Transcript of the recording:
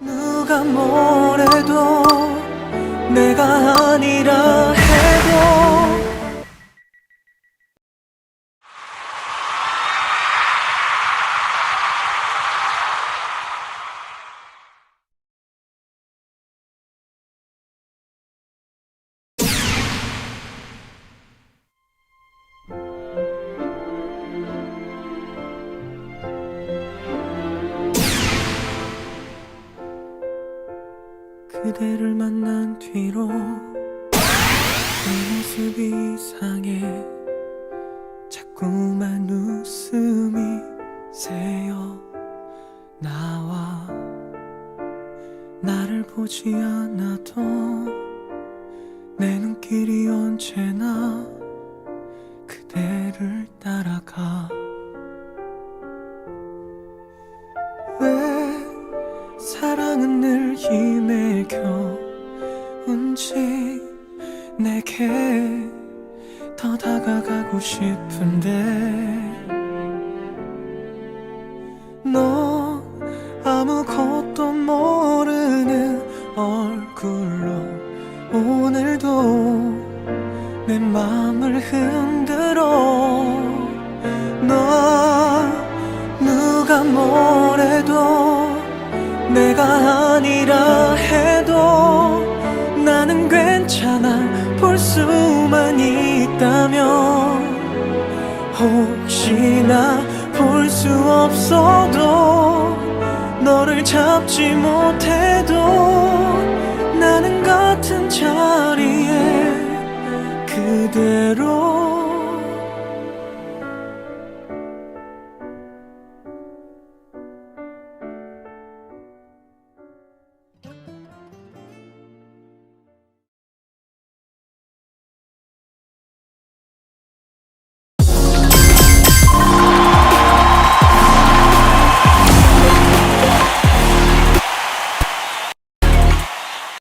누가 뭐래도 내가 아니라 그대를 만난 뒤로 내 모습이 이상해. 자꾸만 웃음이 새어 나와. 나를 보지 않아도 내 눈길이 언제나 사랑은 늘 힘에 겨운지 내게 더 다가가고 싶은데. 너 아무것도 모르는 얼굴로 오늘도 내 맘을 흔들어. 너 누가 뭐래도 내가 아니라 해도 나는 괜찮아 볼 수만 있다면 혹시나 볼 수 없어도 너를 잡지 못해도 나는 같은 자리에 그대로